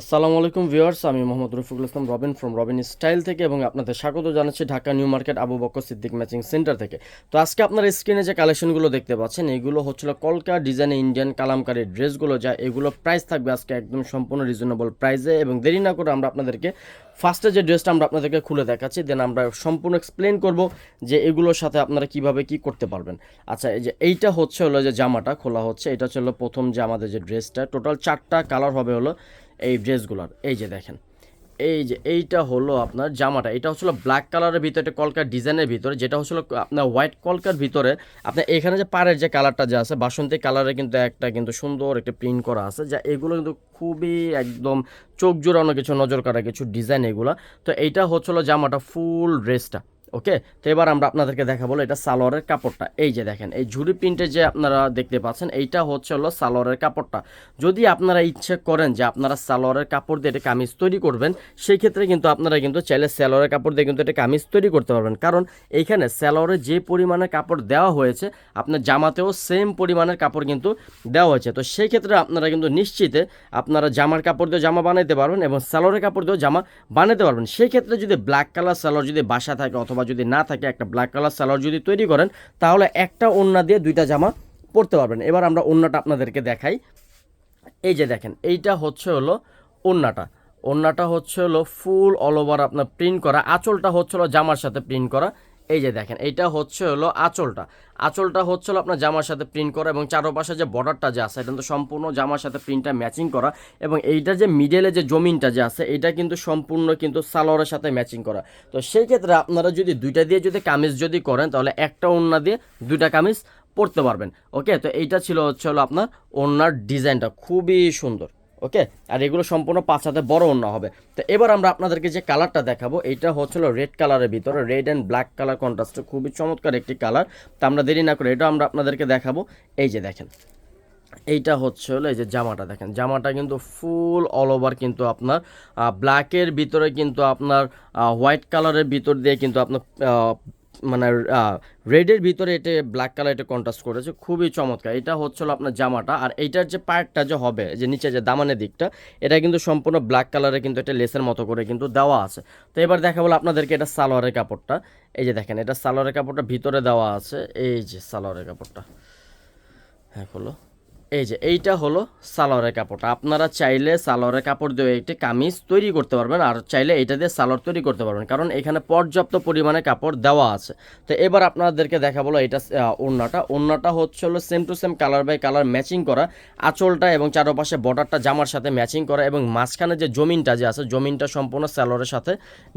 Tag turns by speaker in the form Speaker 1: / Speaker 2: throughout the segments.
Speaker 1: আসসালামু আলাইকুম ভিউয়ার্স, আমি মোহাম্মদ রফিকুল ইসলাম রবিন ফ্রম রবিন স্টাইল থেকে এবং আপনাদের স্বাগত জানাচ্ছি Dhaka new market Abu Bakar Siddique matching centre থেকে। তো আজকে আপনার স্ক্রিনে যে কালেকশনগুলো দেখতে পাচ্ছেন, এগুলো হচ্ছিল কলকা ডিজাইনে ইন্ডিয়ান কালামকারী ড্রেসগুলো, যা এগুলো প্রাইস থাকবে আজকে একদম সম্পূর্ণ রিজনেবল প্রাইসে এবং দেরি না করে আমরা আপনাদেরকে ফার্স্টে যে ড্রেসটা আমরা আপনাদেরকে খুলে দেখাচ্ছি দেন আমরা সম্পূর্ণ এক্সপ্লেন করব যে এগুলোর সাথে আপনারা কীভাবে কি করতে পারবেন। আচ্ছা এই যে এইটা হচ্ছে হলো যে জামাটা, খোলা হচ্ছে, এটা হচ্ছে হলো প্রথম যে আমাদের যে ড্রেসটা টোটাল চারটা কালার হবে হলো এই ড্রেসগুলোর, এই যে দেখেন, এই যে এইটা হলো আপনার জামাটা, এটা হচ্ছিল ব্ল্যাক কালারের ভিতরে একটা কলকার ডিজাইনের ভিতরে, যেটা হচ্ছিল আপনার হোয়াইট কলকার ভিতরে, আপনার এখানে যে পাড়ের যে কালারটা যে আছে, বাসন্তী কালারে কিন্তু একটা কিন্তু সুন্দর একটা প্রিন্ট করা আছে, যা এগুলো কিন্তু খুবই একদম চোখ জোড়ানো কিছু, নজর কাটা কিছু ডিজাইন এগুলো। তো এইটা হচ্ছিল জামাটা ফুল ড্রেসটা ওকে? তো এবার আমরা আপনাদেরকে দেখাবো এটা সালোয়ারের কাপড়টা। এই যে দেখেন, এই ঝুড়ি প্রিন্টে যে আপনারা দেখতে পাচ্ছেন, এইটা হচ্ছে হলো সালোয়ারের কাপড়টা। যদি আপনারা ইচ্ছে করেন যে আপনারা সালোয়ারের কাপড় দিয়ে এটা কামিজ তৈরি করবেন সেই ক্ষেত্রে কিন্তু আপনারা কিন্তু চাইলে সালোয়ারের কাপড় দিয়ে কিন্তু এটা কামিজ তৈরি করতে পারবেন। কারণ এইখানে সালোয়ারে যে পরিমাণের কাপড় দেওয়া হয়েছে, আপনার জামাতেও সেম পরিমাণের কাপড় কিন্তু দেওয়া হয়েছে। তো সেই ক্ষেত্রে আপনারা কিন্তু নিশ্চিতে আপনারা জামার কাপড় দিয়ে জামা বানাইতে পারবেন এবং সালোয়ারের কাপড় দিয়েও জামা বানাতে পারবেন। সেই ক্ষেত্রে যদি ব্ল্যাক কালার সালোয়ার যদি বাসা থাকে অথবা যদি না থাকে, একটা ব্ল্যাক কালার সালোয়ার যদি তৈরি করেন, তাহলে একটা ওন্না দিয়ে দুইটা জামা পরতে পারবেন। এবার আমরা ওন্নাটা আপনাদেরকে দেখাই। এই যে দেখেন, এইটা হচ্ছে হলো ওন্নাটা ওন্নাটা হচ্ছে হলো ফুল অল ওভার আপনার প্রিন্ট করা। আঁচলটা হচ্ছে হলো জামার সাথে প্রিন্ট করা। এই যে দেখেন, এইটা হচ্ছে হলো আঁচলটা। আঁচলটা হচ্ছে হলো আপনার জামার সাথে প্রিন্ট করা এবং চারপাশে যে বর্ডারটা যে আছে, এটা কিন্তু সম্পূর্ণ জামার সাথে প্রিন্টটা ম্যাচিং করা এবং এইটা যে মিডলে যে জমিনটা যে আছে এটা কিন্তু সম্পূর্ণ কিন্তু সালোয়ারের সাথে ম্যাচিং করা। তো সেই ক্ষেত্রে আপনারা যদি দুইটা দিয়ে যদি কামিজ যদি করেন, তাহলে একটা ওড়না দিয়ে দুইটা কামিজ পরতে পারবেন। ওকে? তো এইটা ছিল হচ্ছে হলো আপনার ওড়নার ডিজাইনটা খুবই সুন্দর। ওকে? আর এগুলো সম্পূর্ণ পাঁচ হাতে বড় অন্য হবে। তো এবার আমরা আপনাদেরকে যে কালারটা দেখাবো, এইটা হচ্ছিল রেড কালারের ভিতরে, red and black colour contrast, খুবই চমৎকার একটি কালার। তো আমরা দেরি না করে এটা আমরা আপনাদেরকে দেখাবো। এই যে দেখেন, এইটা হচ্ছে হলো এই যে জামাটা দেখেন, জামাটা কিন্তু ফুল অল ওভার কিন্তু আপনার ব্ল্যাকের ভিতরে কিন্তু আপনার হোয়াইট কালারের ভিতর দিয়ে কিন্তু আপনার মানে রেডের ভিতরে এটা ব্ল্যাক কালার এটা কন্ট্রাস্ট করেছে, খুবই চমৎকার। এটা হচ্ছিল আপনার জামাটা, আর এইটার যে পার্টটা যে হবে, যে নিচে যে দামানের দিকটা, এটা কিন্তু সম্পূর্ণ ব্ল্যাক কালারে কিন্তু এটা লেসের মতো করে কিন্তু দেওয়া আছে। তো এবার দেখা বলো আপনাদেরকে এটা সালোয়ারের কাপড়টা। এই যে দেখেন, এটা সালোয়ারের কাপড়টা ভিতরে দেওয়া আছে, এই যে সালোয়ারের কাপড়টা। হ্যাঁ হলো এই যে এইটা হলো সালোয়ারের কাপড়টা। আপনারা চাইলে সালোয়ারের কাপড় দিয়ে একটি কামিজ তৈরি করতে পারবেন আর চাইলে এটা দিয়ে সালোয়ার তৈরি করতে পারবেন কারণ এখানে পর্যাপ্ত পরিমাণে কাপড় দেওয়া আছে। তো এবার আপনাদেরকে দেখাবো এটা আহ, ওড়নাটা। ওড়নাটা হচ্ছে হলো same to same colour by colour matching করা। আঁচলটা এবং চারপাশে বর্ডারটা জামার সাথে ম্যাচিং করা এবং মাঝখানে যে জমিনটা যে আছে জমিনটা সম্পূর্ণ সালোয়ারের সাথে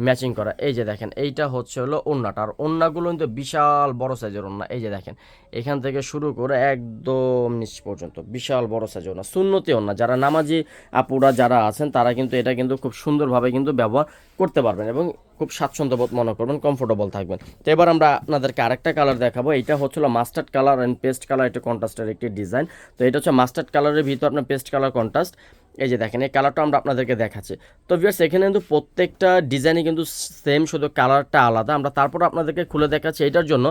Speaker 1: ম্যাচিং করা। এই যে দেখেন এইটা হচ্ছে হলো ওড়নাটা। আর ওড়নাগুলো কিন্তু বিশাল বড় সাইজের ওড়না। এই যে দেখেন এখান থেকে শুরু করে একদম নিচ পর্যন্ত বিশাল বড় সাইজের ওড়না শূন্যতে না যারা নামাজি আপুরা যারা আছেন, তারা কিন্তু এটা কিন্তু খুব সুন্দরভাবে কিন্তু ব্যবহার করতে পারবেন এবং খুব স্বাচ্ছন্দ্যবোধ মনে করবেন কমফোর্টেবল থাকবেন। তো এবার আমরা আপনাদেরকে আরেকটা কালার দেখাবো। এটা হচ্ছিল mustard colour and paste colour এটা কন্ট্রাস্টের একটি ডিজাইন তো এটা হচ্ছে মাস্টার্ড কালারের ভিতর আপনার পেস্ট কালার কন্ট্রাস্ট এই যে দেখেন, এই কালারটা আমরা আপনাদেরকে দেখাচ্ছি। তো ভিউয়ার্স এখানে কিন্তু প্রত্যেকটা ডিজাইনই কিন্তু সেম শুধু কালারটা আলাদা। আমরা তারপর আপনাদেরকে খুলে দেখাচ্ছি এটার জন্য,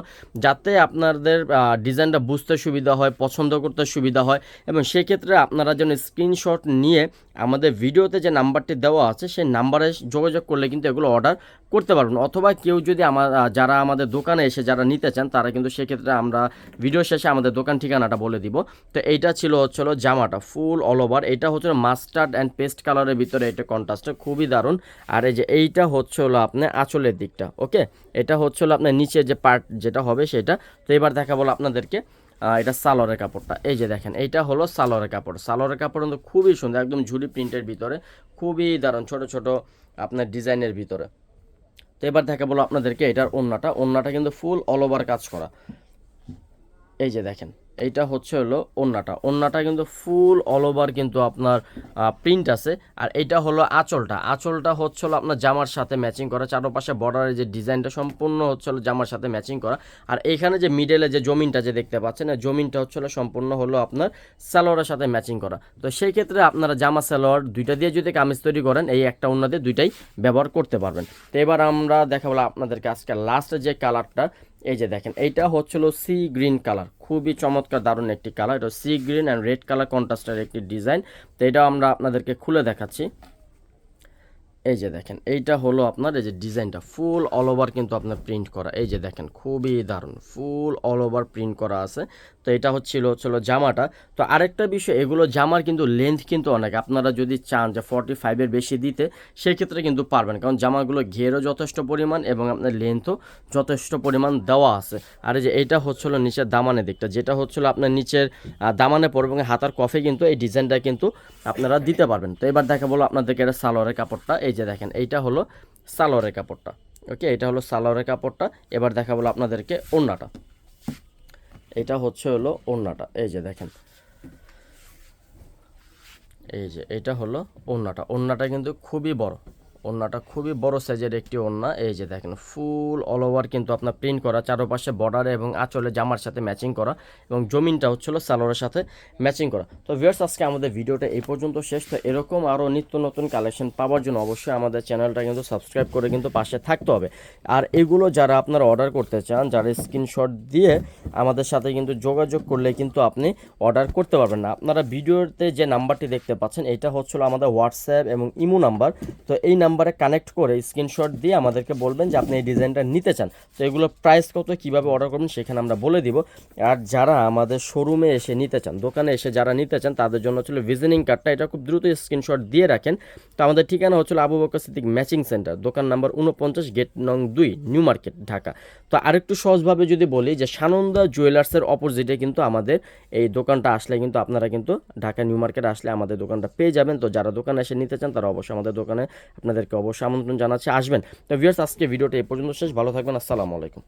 Speaker 1: যাতে আপনাদের ডিজাইনটা বুঝতে সুবিধা হয়, পছন্দ করতে সুবিধা হয়, এবং সেক্ষেত্রে আপনারা যেন স্ক্রিনশট নিয়ে আমাদের ভিডিওতে যে নাম্বারটি দেওয়া আছে, সেই নাম্বারে যোগাযোগ করলে কিন্তু এগুলো অর্ডার করতে পারবেন। অথবা কেউ যদি আমার যারা আমাদের দোকানে এসে যারা নিতে চান, তারা কিন্তু সেক্ষেত্রে আমরা ভিডিও শেষে আমাদের দোকান ঠিকানাটা বলে দিব। তো এইটা ছিল হচ্ছিল জামাটা ফুল অল ওভার এটা হচ্ছে মাস্টার্ড অ্যান্ড পেস্ট কালারের ভিতরে এটা কন্ট্রাস্টটা খুবই দারুণ। আর এই যে এইটা হচ্ছে হলো আপনার আঁচলের দিকটা, ওকে? এটা হচ্ছে হলো আপনার নিচে যে পার্ট যেটা হবে সেটা। তো এবার দেখা বলো আপনাদেরকে এটা সালোয়ারের কাপড়টা। এই যে দেখেন, এইটা হলো সালোয়ারের কাপড়। সালোয়ারের কাপড় কিন্তু খুবই সুন্দর, একদম ঝুড়ি প্রিন্টের ভিতরে। খুবই দারুণ, ছোট ছোট আপনার ডিজাইনের ভিতরে। তো এবার দেখা বলো আপনাদেরকে এটার ওন্নাটা। ওন্নাটা কিন্তু ফুল অল ওভার কাজ করা। এই যে দেখেন, এইটা হচ্ছে হলো ওন্নাটা। ওন্নাটা কিন্তু ফুল অল ওভার কিন্তু আপনার প্রিন্ট আছে। আর এইটা হলো আঁচলটা। আঁচলটা হচ্ছে হলো আপনার জামার সাথে ম্যাচিং করা। চারপাশে বর্ডারের যে ডিজাইনটা সম্পূর্ণ হচ্ছে হলো জামার সাথে ম্যাচিং করা। আর এইখানে যে মিডলে যে জমিনটা যে দেখতে পাচ্ছেন জমিনটা হচ্ছে হলো সম্পূর্ণ হলো আপনার সালোয়ারের সাথে ম্যাচিং করা। তো সেই ক্ষেত্রে আপনারা জামা স্যালোয়ার দুইটা দিয়ে যদি কামিজ তৈরি করেন, এই একটা অন্য দিয়ে দুইটাই ব্যবহার করতে পারবেন। তো এবার আমরা দেখাবো আপনাদেরকে আজকে লাস্ট যে কালারটা এই যে দেখেন, এইটা হচ্ছিল সি গ্রিন কালার। খুবই চমৎকার, দারুণ একটি কালার। এটা sea green and red colour কন্ট্রাস্টের একটি ডিজাইন। তো এটা আমরা আপনাদেরকে খুলে দেখাচ্ছি। এই যে দেখেন, এইটা হলো আপনার এই যে ডিজাইনটা ফুল অল ওভার কিন্তু আপনার প্রিন্ট করা। এই যে দেখেন, খুবই দারুণ ফুল অল ওভার প্রিন্ট করা আছে। তো এটা হচ্ছিল হচ্ছিল জামাটা। তো আরেকটা বিষয়, এগুলো জামার কিন্তু লেন্থ কিন্তু অনেক। আপনারা যদি চান যে ফর্টি ফাইভের বেশি দিতে, সেক্ষেত্রে কিন্তু পারবেন। কারণ জামাগুলো ঘেরও যথেষ্ট পরিমাণ এবং আপনার লেন্থও যথেষ্ট পরিমাণ দেওয়া আছে। আর এই যে এটা হচ্ছিল নিচের দামানের দিকটা, যেটা হচ্ছিল আপনার নিচের দামানে পড়বে এবং হাতার কফে কিন্তু এই ডিজাইনটা কিন্তু আপনারা দিতে পারবেন। তো এবার দেখা বলো আপনাদেরকে এটা সালোয়ারের কাপড়টা। এই যে দেখেন, এইটা হলো সালোয়ারের কাপড়টা। ওকে এটা হলো সালোয়ারের কাপড়টা। এবার দেখা বলো আপনাদেরকে ওড়নাটা। এটা হচ্ছে হলো ওড়নাটা। এই যে দেখেন। এই যে, এটা হলো ওড়নাটা। ওড়নাটা কিন্তু খুবই বড়। ওড়নাটা খুবই বড় সাইজের একটি ওড়না। এই যে দেখেন ফুল অল ওভার কিন্তু আপনার প্রিন্ট করা, চারপাশে বর্ডারে এবং আঁচলে জামার সাথে ম্যাচিং করা এবং জমিনটা হচ্ছিল সালোয়ারের সাথে ম্যাচিং করা। তো ভিউয়ার্স আজকে আমাদের ভিডিওটা এই পর্যন্ত শেষ। তো এরকম আরও নিত্য নতুন কালেকশন পাওয়ার জন্য অবশ্যই আমাদের চ্যানেলটা কিন্তু সাবস্ক্রাইব করে কিন্তু পাশে থাকতে হবে। আর এগুলো যারা আপনারা অর্ডার করতে চান, যারা স্ক্রিনশট দিয়ে আমাদের সাথে কিন্তু যোগাযোগ করলে কিন্তু আপনি অর্ডার করতে পারবেন না। আপনারা ভিডিওতে যে নাম্বারটি দেখতে পাচ্ছেন, এটা হচ্ছিল আমাদের হোয়াটসঅ্যাপ এবং ইমো নাম্বার তো এই নাম্বারে কানেক্ট করে স্ক্রিনশট দিয়ে আমাদেরকে বলবেন যে আপনি এই ডিজাইনটা নিতে চান। তো এগুলো প্রাইস কত, কীভাবে অর্ডার করবেন সেখানে আমরা বলে দিব। আর যারা আমাদের শোরুমে এসে নিতে চান, দোকানে এসে যারা নিতে চান, তাদের জন্য হচ্ছিল ভিজিটিং কার্ডটা এটা খুব দ্রুত স্ক্রিনশট দিয়ে রাখেন। তো আমাদের ঠিকানা হচ্ছিল আবু বকর সিদ্দিক ম্যাচিং সেন্টার দোকান নাম্বার উনপঞ্চাশ গেট নং দুই নিউ মার্কেট ঢাকা। তো আরেকটু সহজভাবে যদি বলি যে সানন্দা জুয়েলার্সের অপোজিটে কিন্তু আমাদের এই দোকানটা আসলে কিন্তু আপনারা কিন্তু ঢাকা নিউ মার্কেট আসলে আমাদের দোকানটা পেয়ে যাবেন। তো যারা দোকানে এসে নিতে চান, তারা অবশ্যই আমাদের দোকানে আপনাদেরকে অবশ্যই আমন্ত্রণ জানাচ্ছি। আসবেন। তো ভিউয়ার্স আজকে ভিডিওটা এই পর্যন্ত শেষ। ভালো থাকবেন। আসসালামু আলাইকুম।